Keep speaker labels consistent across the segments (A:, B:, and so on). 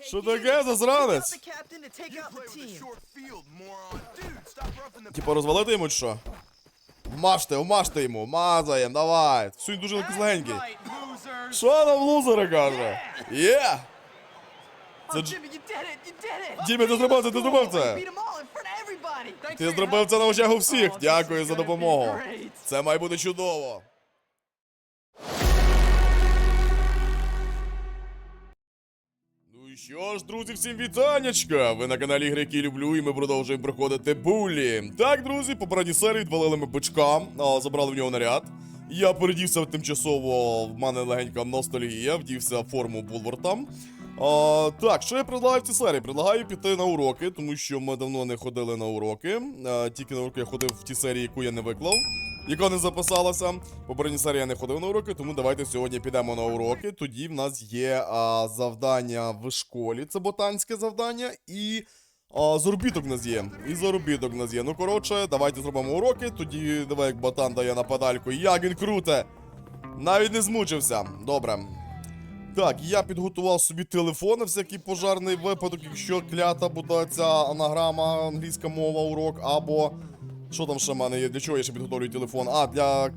A: Що таке, засранець? Типа розвалити йому чи що? Вмажте, вмажте йому, мазаєм, давай. Сьогодні дуже легенький. Що там лузери каже? Є! Це
B: did it!
A: Джиммі, ти зробив це, ти зробив це! Ти зробив це на очах у всіх. Дякую за допомогу. Це має бути чудово. Що ж, друзі, всім вітаннячка! Ви на каналі Ігри, люблю, і ми продовжуємо проходити булі. Так, друзі, попередній серії відвалили ми бичка, а, забрали в нього наряд. Я передівся тимчасово, в мене легенька ностальгія, вдівся форму Булворта. А, так, що я предлагаю в цій серії? Предлагаю піти на уроки, тому що ми давно не ходили на уроки. А, тільки на уроки я ходив в тій серії, яку я не виклав, яка не записалася. Попередній серії я не ходив на уроки, тому давайте сьогодні підемо на уроки. Тоді в нас є а, завдання в школі, це ботанське завдання, і а, заробіток в нас є. І заробіток в нас є. Ну коротше, давайте зробимо уроки. Тоді давай як ботан дає на педальку. Як він круте! Навіть не змучився. Добре. Так, я підготував собі телефон на всякий пожарний випадок, якщо клята буде ця анаграма, англійська мова, урок, або. Що там ще в мене є? Для чого я ще підготовлюю телефон? А, для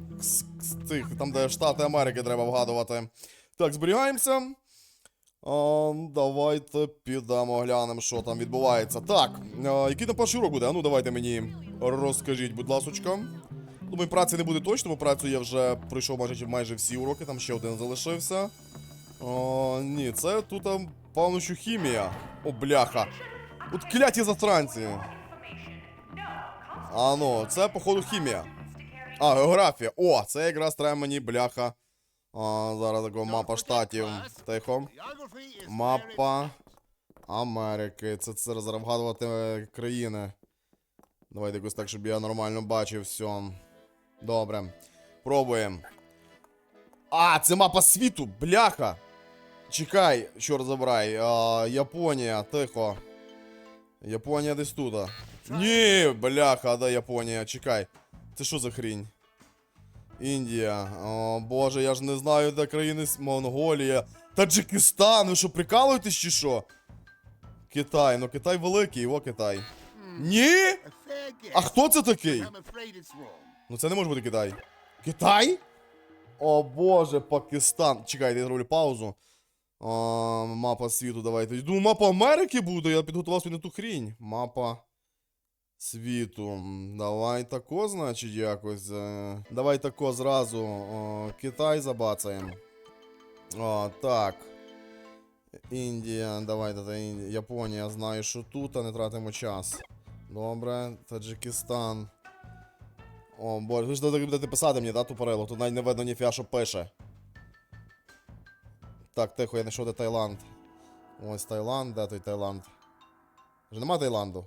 A: цих, там, де Штати Америки треба вгадувати. Так, зберігаємося. А, давайте підемо глянемо, що там відбувається. Так, а, який там перший урок буде? А ну давайте мені розкажіть, будь ласочка. Думаю, праці не буде точно, бо працю я вже пройшов майже, майже всі уроки, там ще один залишився. О, ні, це тут там, певно, що хімія. О, бляха. От кляті засранці. А ну, це, походу, хімія. А, географія. О, це якраз треба мені, бляха. А, зараз такого мапа штатів. Тихо. Мапа Америки. Це це е, країни. Давайте якось так, щоб я нормально бачив все. Добре. Пробуємо. А, це мапа світу, бляха. Чекай, чорт забирай. А, Японія, тихо. Японія десь тут. Ні, бляха, де Японія, чекай. Це що за хрінь? Індія. О, боже, я ж не знаю, де країни Монголія. Таджикистан, ви що, прикалуєтесь чи що? Китай, ну Китай великий, о Китай. Ні? А хто це такий? Ну це не може бути Китай. Китай? О боже, Пакистан. Чекайте, я зроблю паузу. О, мапа світу, давайте. Думаю, мапа Америки буде, я підготував собі на ту хрінь. Мапа світу. Давай тако, значить, якось. е, Давай тако зразу. О, Китай забацаємо. О, так. Індія, давайте, та Індія. Японія, знаю, що тут, а не тратимо час. Добре, Таджикистан. О, боже, ви ж так будете писати мені, да, тупорило? Тут навіть не видно ніфіга, що пише. Так, тихо, я знайшов де Таїланд. Ось Таїланд, де той Таїланд? Вже нема Таїланду?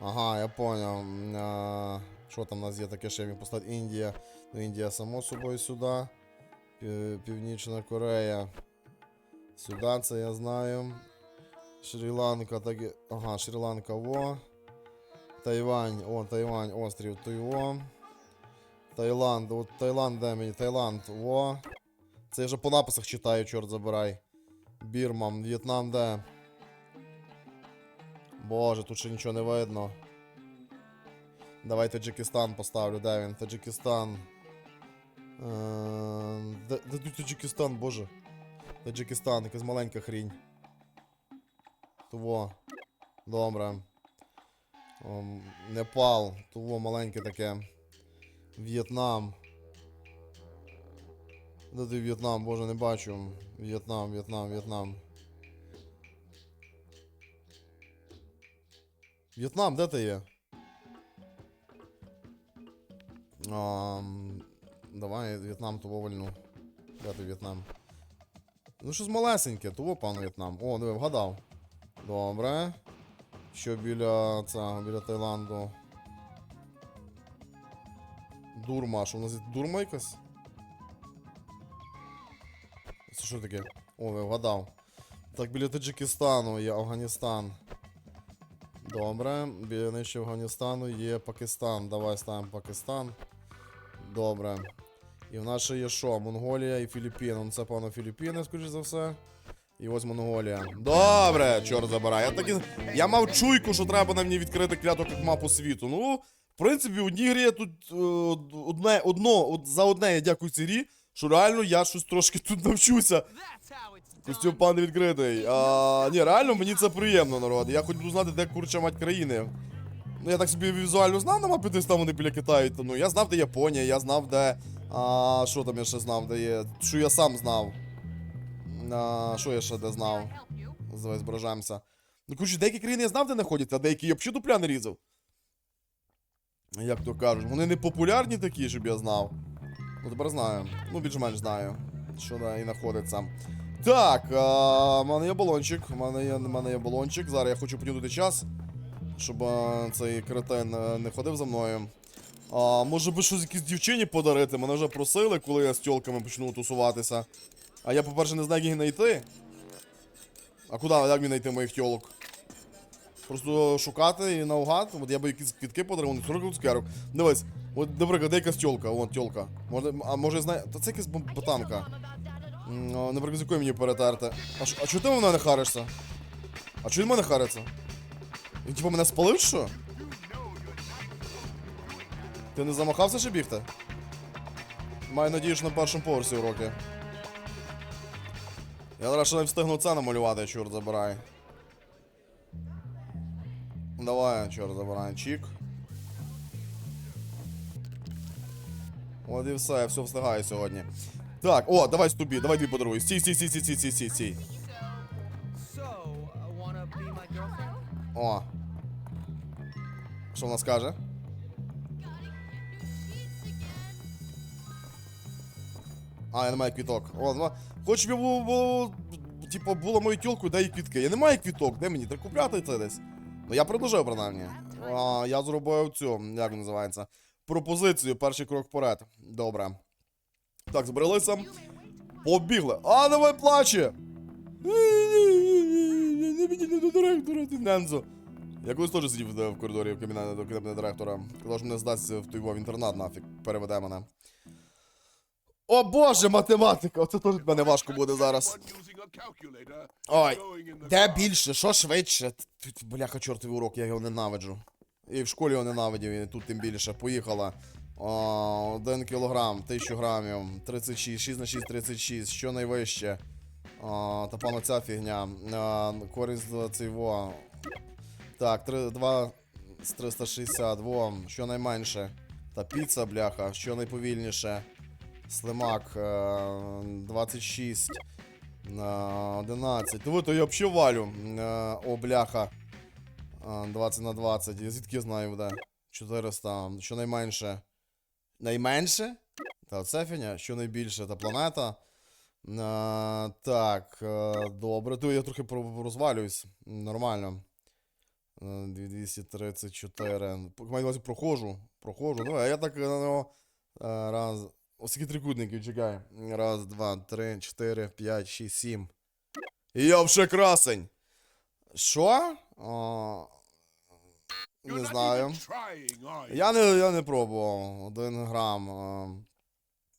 A: Ага, я поняв. М, а, Що там у нас є таке, що я міг поставити? Індія. Ну, Індія, само собою, сюди. Північна Корея. Сюди, це я знаю. Шрі-Ланка, так. Ага, Шрі-Ланка, во. Тайвань, о, Тайвань, острів Туйво. Таїланд, от Таїланд, де мені? Таїланд, во. Це я вже по написах читаю, чорт забирай. Бірма, В'єтнам, де? Боже, тут ще нічого не видно. Давай Таджикистан поставлю, де він? Таджикистан. Е, Де, тут Таджикистан, боже? Таджикистан, якась маленька хрінь. Того. Добре. Непал, того маленьке таке. В'єтнам. Де ти В'єтнам, боже, не бачу. В'єтнам, В'єтнам, В'єтнам. В'єтнам, де ти є? Ам, давай В'єтнам того вольну. Де ти В'єтнам? Ну щось малесеньке, того пан В'єтнам. О, диви, вгадав. Добре. Що біля цього, біля Таїланду. Дурма, що у нас є дурма якась? Це що таке? О, я вгадав. Так, біля Таджикистану є Афганістан. Добре. Біля нижче Афганістану є Пакистан. Давай ставимо Пакистан. Добре. І в нас ще є що? Монголія і Філіппіни. Ну це, певно, Філіппіни, скоріш за все. І ось Монголія. Добре, чорт забирай. Я так. Я мав чуйку, що треба на мені відкрити кляток як мапу світу. Ну, в принципі, одній грі я тут е, одне, одно, за одне я дякую цій грі, що реально я щось трошки тут навчуся. Костюм пан відкритий. А, ні, реально мені це приємно, народ. Я хоч буду знати, де курча мать країни. Ну, я так собі візуально знав на мапі десь там вони біля Китаю. Ну, я знав, де Японія, я знав, де. А, що там я ще знав, де є. Що я сам знав. А, що я ще де знав? Давай збражаємося. Ну, коротше, деякі країни я знав, де знаходяться, а деякі я взагалі дупля не різав. Як то кажуть, вони не популярні такі, щоб я знав. Ну, тепер знаю. Ну, більш-менш знаю, що і знаходиться. Так, а, в мене є балончик. В мене є, в мене є балончик. Зараз я хочу потягнути час, щоб а, цей кретин е, не ходив за мною. А, може би щось якісь дівчині подарити? Мене вже просили, коли я з тьолками почну тусуватися. А я, по-перше, не знаю, як їх знайти. А куди, як мені знайти моїх тьолок? Просто шукати і наугад. От я би якісь квітки подарував, 40 цукерок. Дивись, от, наприклад, де якась тьолка, вон тьолка. Може, а може знає. Та це якась ботанка. М, а, Наприклад, мені перетерти. А, а чого ти в мене не харишся? А чого він мене хариться? Він типу мене спалив, що? Ти не замахався ще бігти? Маю надію, що на першому поверсі уроки. Я зараз ще не встигну це намалювати, чорт забирай. Давай, чорт забирай, чік. От і все, я все встигаю сьогодні. Так, о, давай стубі, давай дві подаруй. Стій, стій, стій, стій, стій, стій, стій, стій. О. Що вона скаже? А, я не маю квіток. О, ну, хоч би було, було, типу, було мою тілку, дай квітки. Я не маю квіток, де мені? Треба купляти це десь. Ну я предложив, принаймні. А, я зробив цю, як називається, пропозицію, перший крок вперед. Добре. Так, збралися. Побігли. А, давай плаче! Не мені не до директора, ти Нензо. Я колись теж сидів е, в коридорі в кабінеті до кабінету директора. Казав, що мене здасть в той інтернат нафіг, переведе мене. О боже, математика! Оце теж мене важко буде зараз. Ой, де більше, що швидше? Бляха, чортовий урок, я його ненавиджу. І в школі його ненавидів, і тут тим більше. Поїхала. О, 1 кілограм, 1000 грамів, 36, 6 на 6, 36, що найвище. О, та пану ця фігня. А, користь до цього. Так, 3, 2 з 360, во, що найменше. Та піца, бляха, що найповільніше. Слимак, е, 26. е, 11. Ну, то я взагалі валю. Е, О, бляха. Е, 20 на 20. Я звідки знаю, де? 400. Що найменше. Найменше? Та це фіня, що найбільше, та планета. Е, так, е, добре. То я трохи розвалююсь. Нормально. Е, 234. Маю на увазі проходжу. Проходжу. Ну, а я так е, на нього. е, Раз. Такі трикутники, чекай. Раз, два, три, чотири, п'ять, шість, сім. Я красень. Що? Не знаю. Я не, я не пробував. Один грам.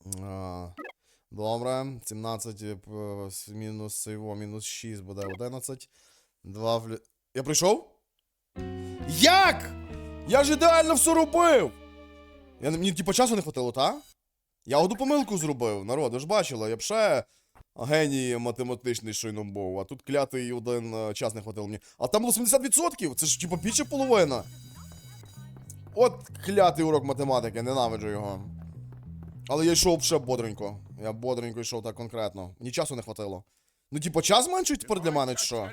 A: е, е, Добре. 17 е, мінус його, мінус 6 буде 11. 2 в... Я прийшов? Як? Я ж ідеально все робив! Я, мені типу часу не хватило, та? Я одну помилку зробив, народ, ви ж бачили, я б ще геній математичний щойно був, а тут клятий один е, час не хватило мені. А там було 70%, це ж типу більше половина. От клятий урок математики, ненавиджу його. Але я йшов ще бодренько. Я бодренько йшов так конкретно. Мені часу не хватило. Ну, типу, час менший тепер для мене, чи що?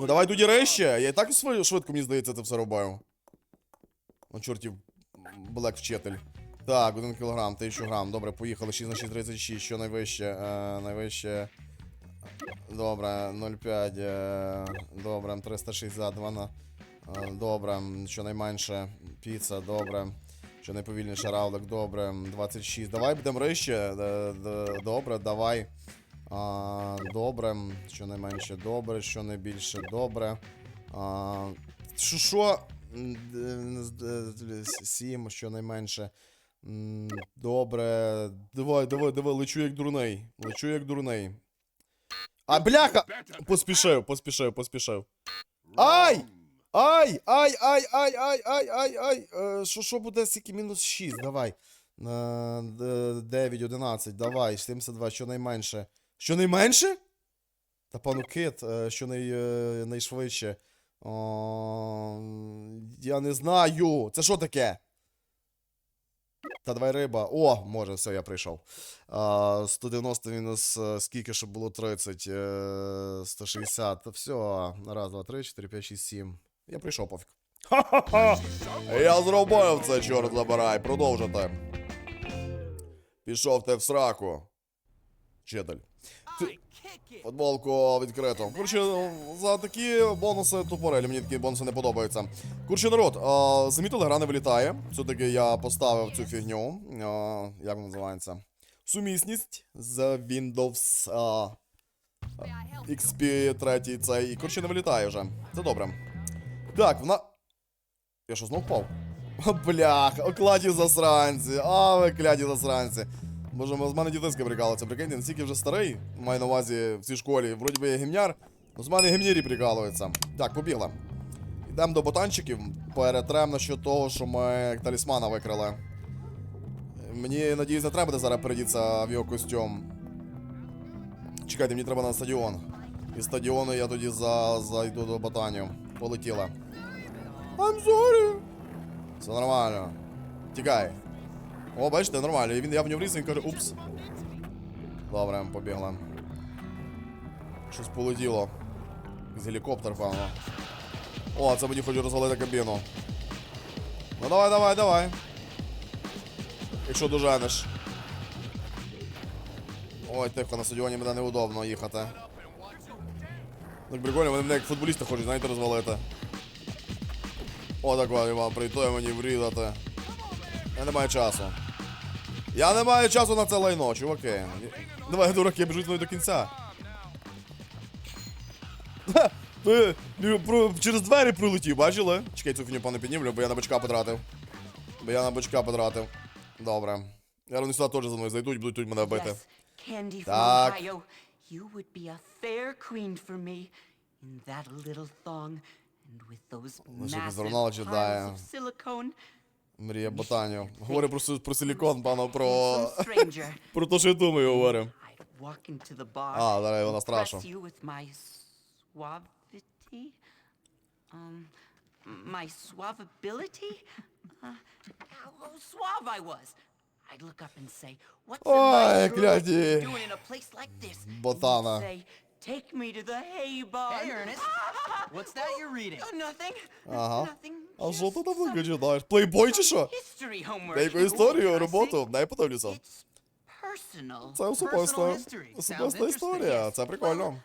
A: Ну давай тоді рейще. Я і так швидко, мені здається, це все робив. О, чортів, блек вчитель. Так, 1 кілограм, 1000 грам. Добре, поїхали. 6 на 6, 36. Що найвище? Е, найвище. Добре, 0,5. Е, добре, 360, 2 на. Е, добре, що найменше. Піца, добре. Що найповільніше равлик, добре. 26. Давай будемо рижче. Е, Добре, давай. А, добре, що найменше добре, що найбільше добре. А, що що? Що найменше. Добре. Давай, давай, давай, лечу як дурний. Лечу як дурний. А, бляха! Поспішив, поспішив, поспішив. Ай! Ай! Ай, ай, ай, ай, ай, ай, ай. Е, Що, що буде скільки? Мінус 6, давай. Е, д- 9, 11, давай, 72, щонайменше. Щонайменше? Та пану кит, е, що най, е, найшвидше. О, я не знаю. Це що таке? Та давай риба. О, може, все, я прийшов. А, 190 мінус е, скільки, щоб було 30. е, 160. Та все. Раз, два, три, 4, 5, 6, 7. Я прийшов пофіг. Ха-ха-ха! Я зробив це, чорт забирай. Продовжуйте. Пішов ти в сраку. Вчитель.
B: It.
A: Футболку відкрито. Коротше, за такі бонуси тупорелі, мені такі бонуси не подобаються. Коротше, народ, а, замітили, гра не вилітає. Все-таки я поставив цю фігню. А, як вона називається? Сумісність з Windows а, XP 3 цей. І коротше не вилітає вже. Це добре. Так, вона. Я що, знов впав? О, Бляха, окладі засранці. А, ви кляді засранці. Боже, з мене дітиська прикалується, прикиньте, настільки вже старий, маю на увазі в цій школі. Вроді би я гімняр, але з мене гімнірі прикалуються. Так, побігла. Йдемо до ботанчиків, перетрем насчет того, що ми талісмана викрили. Мені, надіюсь, не треба буде зараз передітися в його костюм. Чекайте, мені треба на стадіон. Із стадіону я тоді за, зайду до ботанів. Полетіла. I'm sorry. Все нормально. Тікай. О, бачите, нормально. Він я в нього вріз, він каже, упс. Добре, побігла. Щось полетіло. З гелікоптер, певно. О, це мені хоче розвалити кабіну. Ну давай, давай, давай. Якщо доженеш. Ой, тихо, на стадіоні мене неудобно їхати. Так прикольно, вони мене як футболісти хочуть, знаєте, розвалити. О, так Іван, прийти мені врізати. Я не маю часу. Я не маю часу на це лайно, чуваки. Давай, дураки, біжуть мною до кінця. Ну, Через двері прилетів, бачили? Чекай, цю фіню пане піднімлю, бо я на бочка потратив. Бо я на бочка потратив. Добре. Я вони сюди теж за мною зайдуть, будуть тут мене бити.
C: Yes, Candy from
A: Так.
C: You would be a fair queen for me in that little thong and with those massive piles of silicone.
A: Мрія ботанів. Говори про, про силікон, пано, про. Про те, що я думаю, говорю. А, зараз вона страшно.
C: my. Um, suavability? Uh, how suave I was. I'd look up and say, "What's
A: Ой, кляті.
C: doing in a place like this?" And
A: Ботана.
C: say, "Take me to the hay barn."
B: Hey, Ernest. What's that you're reading?
C: Oh, nothing.
A: Ага.
C: Nothing.
A: А що ти там читаєш? Плейбой чи що? Деяку історію, роботу, дай подивлюся. Це особиста, особиста історія, це прикольно.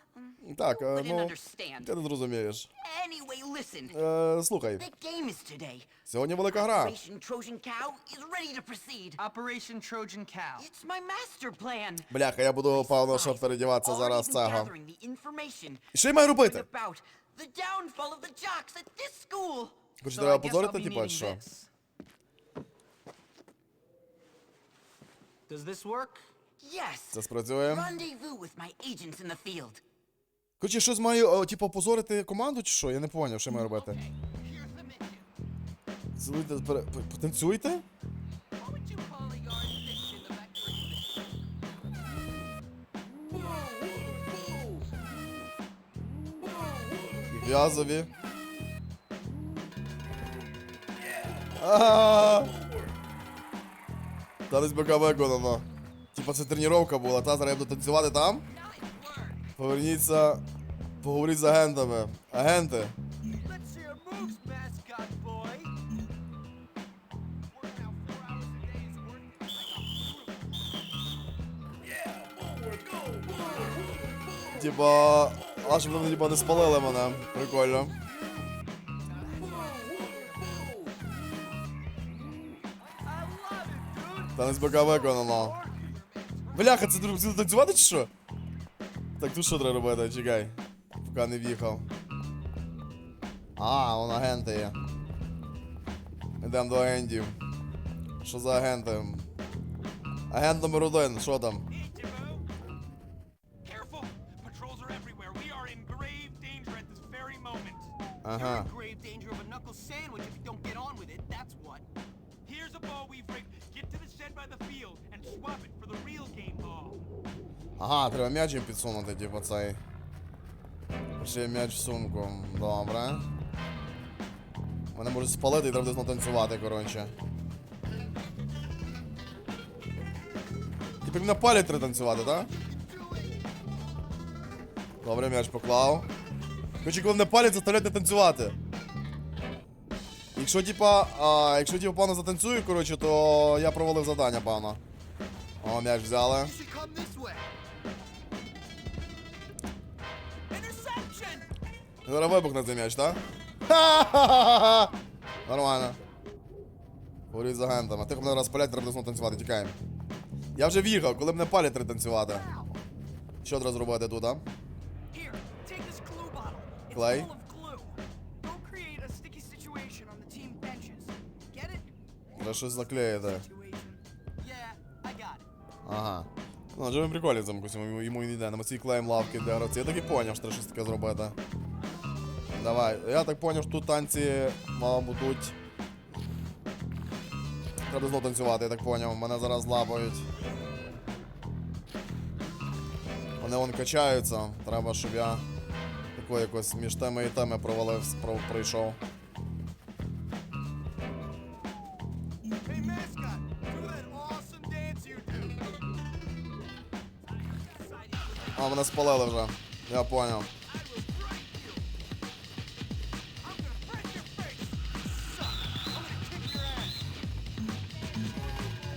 A: Так, е, ну, ти не зрозумієш. Е, слухай, сьогодні велика гра.
C: Operation Trojan Cow.
A: Бляха, я буду, певно, що передіватися зараз цього. що я маю робити?
C: about the downfall of the jocks at this school.
B: So
A: треба позорити, типа, що?
B: Does this work?
C: Yes.
A: Це спрацює.
C: Rendezvous with my agents in the field.
A: Короче, щось маю, о, типу, опозорити команду чи що? Я не зрозумів, що маю робити. Цілуйте, п- потанцюйте? В'язові. А-а-а! Танець бика виконано. Типа це тренування була, та зараз я буду танцювати там. Поверніться. Поговоріть з агентами. Агенти. Типа. А щоб вони типа не спалили мене. Прикольно. Танець бика виконано. Бляха, це друг це танцювати чи що? Так тут що треба робити? Чекай. Поки не в'їхав. А, вон агенти є. Йдемо до агентів. Що за агенти? Агент номер один, що там?
D: Careful!
A: Ага, треба м'яч їм підсунути, типу цей. Ще м'яч в сумку. Добре. Мене можуть спалити і треба десь натанцювати, коротше. Типу на палі треба танцювати, так? Добре, м'яч поклав. Короче, коли мене палять, заставляють не танцювати. Якщо типа, а, якщо типа пана затанцює, коротше, то я провалив завдання, певно. О, м'яч взяли. Зараз вибухне цей м'яч, так? Ха-ха-ха-ха! Нормально. Говорить з агентами. Тихо мене розпалять, треба знову танцювати, тікаємо. Я вже в'їхав, коли мене палять, треба танцювати. Що треба зробити тут, а?
B: It?
A: Треба щось заклеїти. Ага. Ну, адже він приколі замкусь, йому, йому не йде. На цій клеєм лавки для гравців. Я так і поняв, що треба щось таке зробити. Давай. Я так поняв, що тут танці, мало будуть. Треба знову танцювати, я так поняв. Мене зараз лапають. Вони вон качаються. Треба, щоб я тако якось між теми і теми провалився, про- пройшов. А, мене спалили вже. Я поняв.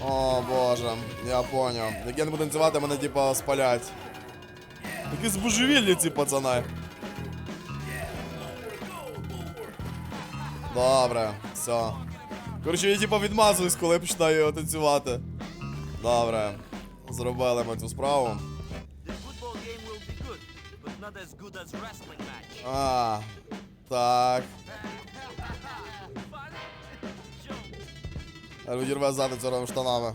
A: О, боже, я поняв. Як я не буду танцювати, мене типа спалять. Такі збожевільні ці пацани. Добре, все. Коротше, я типа відмазуюсь, коли починаю танцювати. Добре. Зробили ми цю справу. А, так. Відірве задницю разом штанами.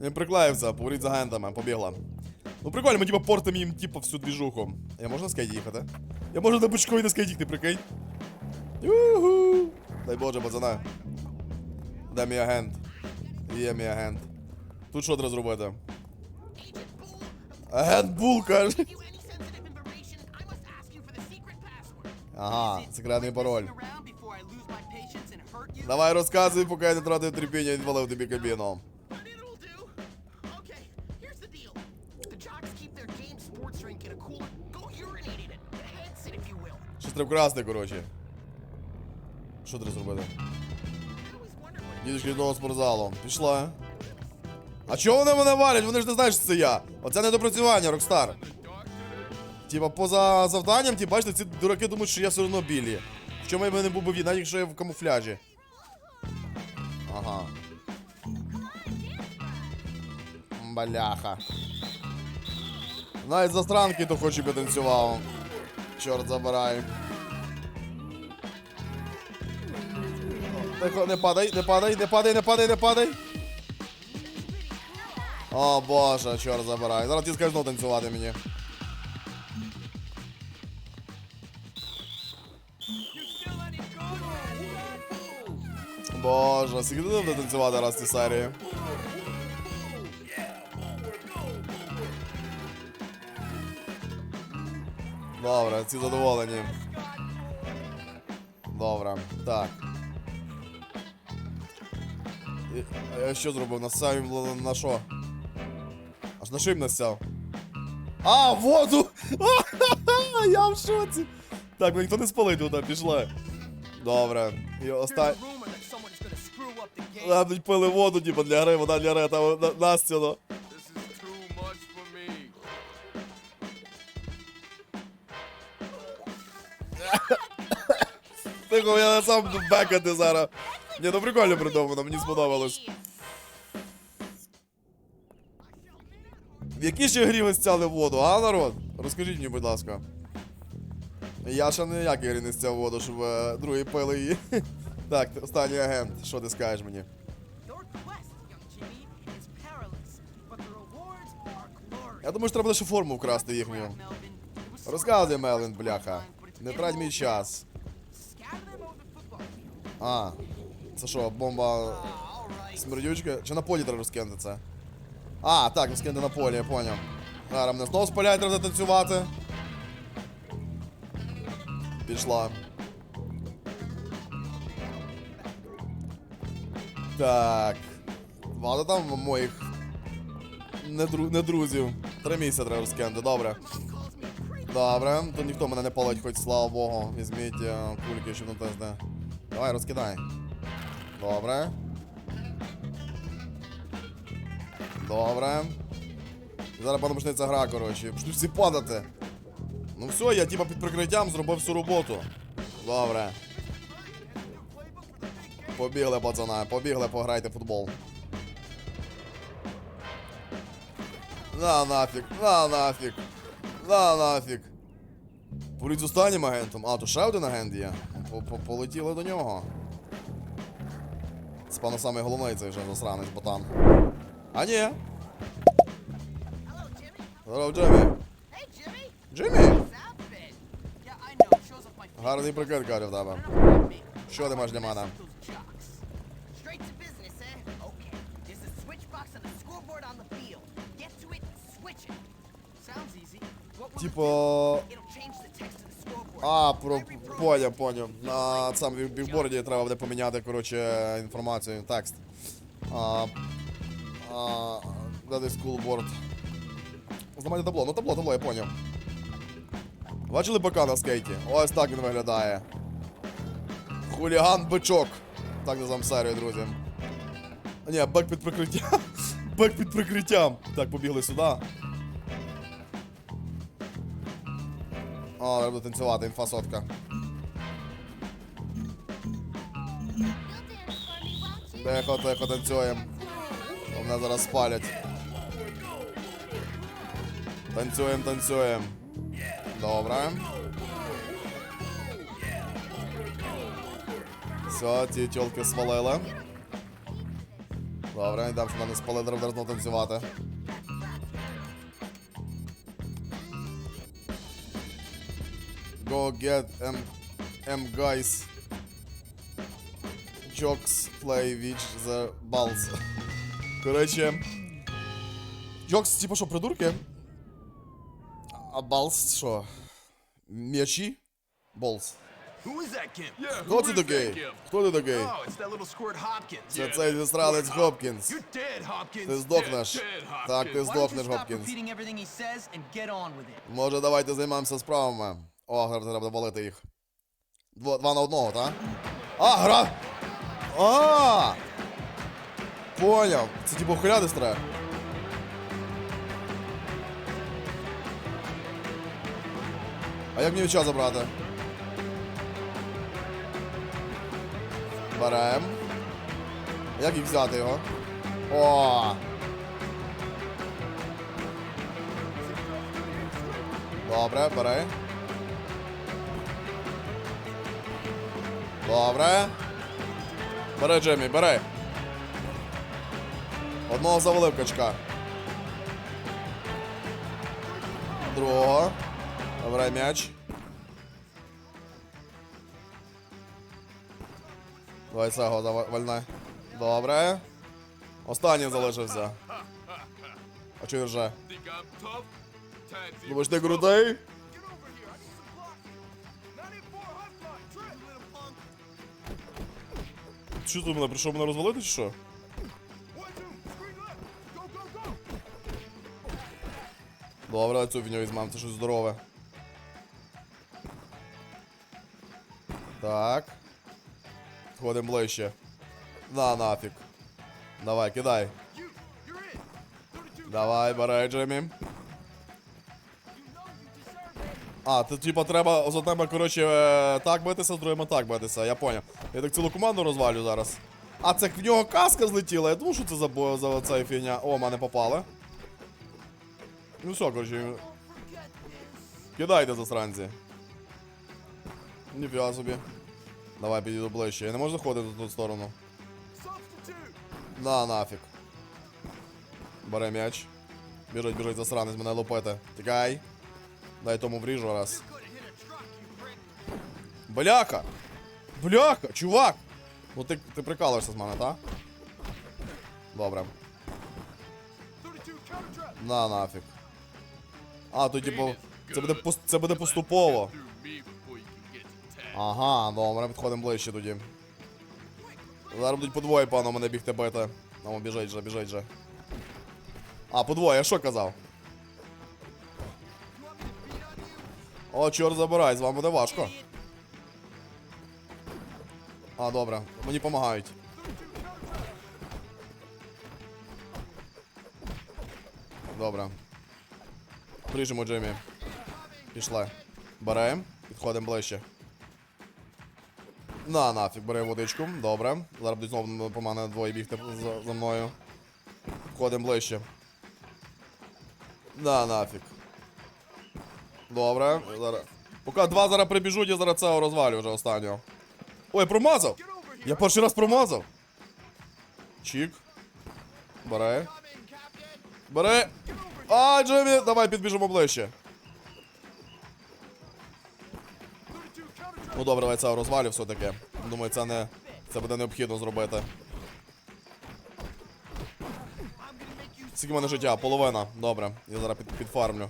A: Він приклеївся, поговоріть з агентами, побігла. Ну прикольно, ми типа портимо їм типа всю двіжуху. Я можу на скейті їхати? Я можу на бочкові на скейті їхати, прикинь. Юху! Дай Боже, пацана. Де мій агент? Є мій агент. Тут що треба зробити? Агент Бул, каже. Ага, секретний пароль. Давай розказуй, поки я не тратив терпіння і відвалив тобі кабіну. Щось треба вкрасти, коротше. Що треба зробити? Дідочки від спортзалу. Пішла. А чого вони мене валять? Вони ж не знають, що це я. Оце недопрацювання, Рокстар. Типа, поза завданням, ті, бачите, ці дураки думають, що я все одно білі. В чому я не був би навіть якщо я в камуфляжі. Ага. Баляха. Навіть за странки то хоч би танцював. Чорт забирай. Не падай, не падай, не падай, не падай, не падай. О боже, чорт забирай. Зараз ти скажеш танцювати мені. Боже, скільки ти буде танцювати раз в цій серії? Добре, ці задоволені. Добре, так. Я що зробив? Насав їм на що? Аж на шим насяв. А, воду! Я в шоці! Так, ну ніхто не спалить туди, пішли. Добре. І
B: There's
A: пили воду, типа, для гри, вода для гри, там на, на стіну. Тихо, я сам буду бекати зараз. Ні, ну прикольно придумано, мені сподобалось. В якій ще грі ви стяли воду, а, народ? Розкажіть мені, будь ласка. Я ще ніякі грі не стяв воду, щоб е, другі пили її. Так, останній агент, що ти скажеш мені? Я думаю, що треба ще форму вкрасти їхню. Розказуй, Мелвін, бляха. Не трать мій час. А. Це що, бомба смердючка? Чи на полі треба розкинути це? А, так, розкинути на полі, я поняв. Зараз мене знову спалять, треба танцювати. Пішла. Так. Багато там моїх не, дру... не друзів. Три місяці треба розкинути, добре. Добре, то ніхто мене не палить, хоч слава Богу. Візьміть е, кульки, щоб на ТСД. Давай, розкидай. Добре. Добре. Зараз пане почнеться гра, коротше. Почнуть всі падати. Ну все, я типа під прикриттям зробив всю роботу. Добре. Побігли, пацана, побігли, пограйте в футбол. На нафіг, на нафіг. На нафіг. Поряд з останнім агентом. А, то ще один агент є. По- по- Полетіли до нього. Це певно самий головний цей вже засранець ботан. А ні. Здоров. Джиммі!
B: Face.
A: Гарний прикид, Карі, в тебе. Що ти маєш для мене? Типа. А, про поняв, поняв. На сам бі- бігборді треба буде поміняти, коротше, інформацію, текст. А, а, де скулборд. Знімайте табло. Ну табло, табло, я поняв. Бачили бика на скейті? Ось так він виглядає. Хуліган бичок. Так називаємо серію, друзі. Ні, бек під прикриттям. Бек під прикриттям. Так, побігли сюди. О, треба танцювати, інфа сотка. Тихо, тихо, танцюємо. Бо Мене зараз спалять. Танцюємо, танцюємо. Добре. Все, ті тілки свалили. Добре, йдемо, щоб мене спалили, треба танцювати. Go get M, M guys. Jokes play which the balls. Коротше. Jokes, типа що, придурки? А balls що? М'ячі? Balls.
D: Who is that kid? Yeah,
A: Хто це такий? Хто ти такий?
D: Oh, it's that little squirt Hopkins.
A: Це цей застранець Хопкінс.
D: You're dead, Hopkins.
A: Ти здохнеш.
D: You're dead, Hopkins.
A: Так, ти
B: Why don't you
A: здохнеш,
B: stop
A: Хопкінс.
B: repeating everything he says and get on with it?
A: Може, давайте займаємося справами. О, треба валити їх. Дво, два на одного, так? А, гра! А! Поняв. Це типу хуляди треба. А як мені час забрати? Берем. Як їх взяти його? О! Добре, бери. Добре. Бери, Джеммі, бери. Одного завалив качка. Другого. Добре, м'яч. Давай цього завальне. Добре. Останній залишився. А чого вже? Думаєш, ти крутий? Що ти мене прийшов мене розвалити чи що? Добре, цю фігню візьмем, це щось здорове. Так. Ходимо ближче. На нафіг. Давай, кидай.
D: You, you're in. 32.
A: Давай, бери, Джиммі. А, ти типа треба з одними, коротше, е, так битися, з другими так битися, я поняв. Я так цілу команду розвалю зараз. А, це в нього каска злетіла, я думав, що це за, за ця фігня. О, мене попали. Ну все, коротше. Кидайте, засранці. Ніфіга собі. Давай підійду ближче. Я не можу заходити в ту сторону. На нафіг. Бере м'яч. Біжить, біжить засранець, мене лупити. Тікай. Дай тому вріжу раз. Бляха! Бляха, чувак! Ну ти, ти прикалуєшся з мене, так? Добре.
D: 32 counter trap.
A: На нафіг. А, то типу. Це буде, це буде поступово. Ага, добре, підходимо ближче тоді. Зараз будуть подвоє, пану, мене бігти бити. Ну, біжить же, біжить же. А, подвоє, я що казав? О, чорт забирай, з вами буде важко. А, добре, мені допомагають. Добре. Прижимо Джиммі. Пішла. Берем. Підходимо ближче. На, нафіг, бери водичку. Добре. Зараз будуть знову по мене двоє бігти за, за мною. Входимо ближче. На, нафіг. Добре. Зараз. Поки два зараз прибіжуть, я зараз цього розвалю вже останнього. Ой, промазав! Я перший раз промазав. Чік.
D: Captain.
A: Бери. А, Джиммі, давай підбіжимо ближче.
D: 32 counter trap.
A: Ну добре, давай це розвалю все-таки. Думаю, це не. Це буде необхідно зробити. Скільки в мене життя? Половина. Добре. Я зараз під, підфармлю.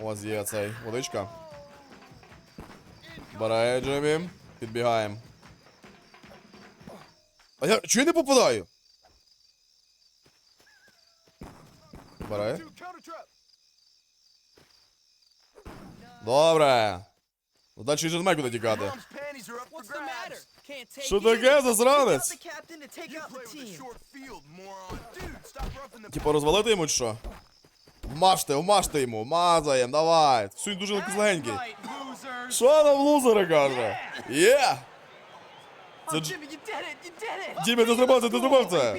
A: Ось є цей водичка. Бере, Джиммі. Підбігаємо. А я. Чого я не попадаю? Бере.
D: 32 counter trap.
A: Добре. Ну вже немає куди тікати. Що таке, засранець? Типа розвалити йому чи що? Вмажте, вмажте йому, мазаєм, давай. Сьогодні дуже якийсь легенький.
B: Right, losers.
A: Що там лузери каже? Є! Це
B: Oh,
A: Дж- ти зробив це, ти зробив це!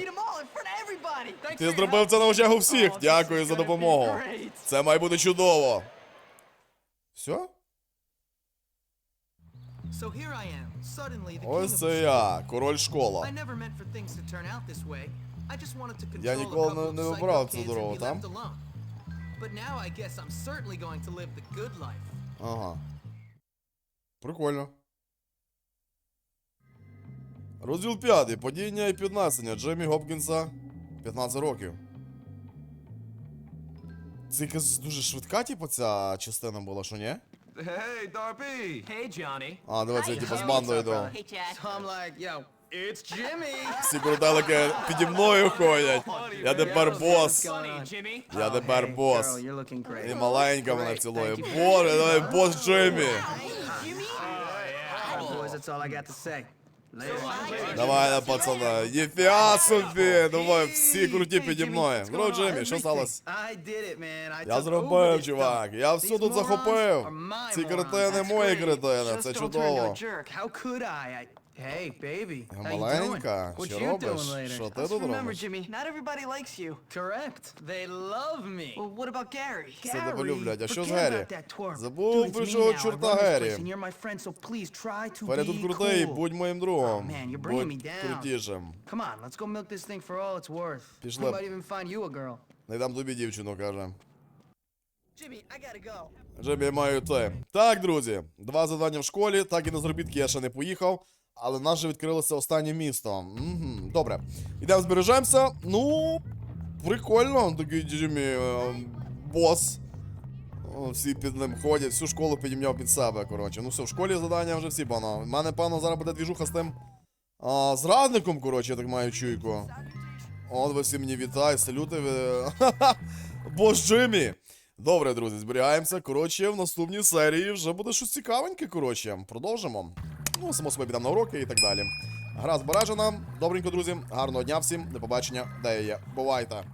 A: Ти зробив це на очах у всіх.
B: Oh,
A: Дякую за допомогу. Це має бути чудово. Все? Ось це я, король школа. Я ніколи не- не
E: psycho
A: цю дорогу, там?
E: But now I guess I'm certainly going to live the good life.
A: Ага. Прикольно. Розділ 5. Падіння і піднесення Джемі Гопкінса 15 років. Це якась дуже швидка, типу, ця частина була, що ні?
F: Hey, Darby.
E: Hey, Johnny.
A: А, дивіться,
C: Hi,
A: типу, з бандою йду.
C: Hey, Chad.
E: So I'm like, yo.
A: Всі крутелики піді мною ходять. Я тепер бос. Я тепер бос. І маленька мене цілує. Боже, давай бос Джиммі. Давай, пацана. Ніфіга собі. Давай, всі круті піді мною. Бро, Джиммі, що сталося? Я зробив, чувак. Я все тут захопив. Ці кретини мої кретини. Це чудово.
B: Jerk.
E: How could I? I hey, baby.
A: Я
E: How you doing?
A: маленька.
E: What
A: Що
E: you
A: робиш?
E: doing later?
A: Що ти
B: Just
A: тут
B: remember,
A: робиш?
B: Jimmy, not everybody likes you.
E: Correct. They love me.
B: Well, what about Gary?
A: Все тебе
E: Gary,
A: люблять. А що з
E: forget
A: Гері?
E: about that twerp.
A: Забув
E: Dude, it's
A: про
E: me
A: чого
E: now. I
A: чорта
E: run this
A: Гері.
E: place, and you're my friend, so please try to
A: Перед тут
E: be
A: крутий,
E: cool.
A: будь моїм другом.
E: Oh, man, you're bringing me
A: Будь
E: down.
A: крутішим.
E: Come on, let's go milk this thing for all it's worth.
A: Пішли.
E: I might even find you a girl.
A: Не дам тобі дівчину, каже.
B: Jimmy, I gotta go.
A: Джебі, я маю йти. Так, друзі, два завдання в школі, так і на заробітки я ще не поїхав, але нас же відкрилося останнє місто. Угу, добре. Ідемо збережемося. Ну, прикольно, такий Джиммі е, бос. Всі під ним ходять, всю школу підімняв під себе. Коротше. Ну все, в школі завдання вже всі, пано. У мене, пано, зараз буде двіжуха з тим а, зрадником, коротше, я так маю чуйку. От ви всі мені вітають, салюти. Бос Джиммі! Добре, друзі, зберігаємося. Коротше, в наступній серії вже буде щось цікавеньке. Коротше, продовжимо. Ну, само собі підемо на уроки і так далі. Гра збережена. Добренько, друзі. Гарного дня всім. До побачення, де я є. Бувайте.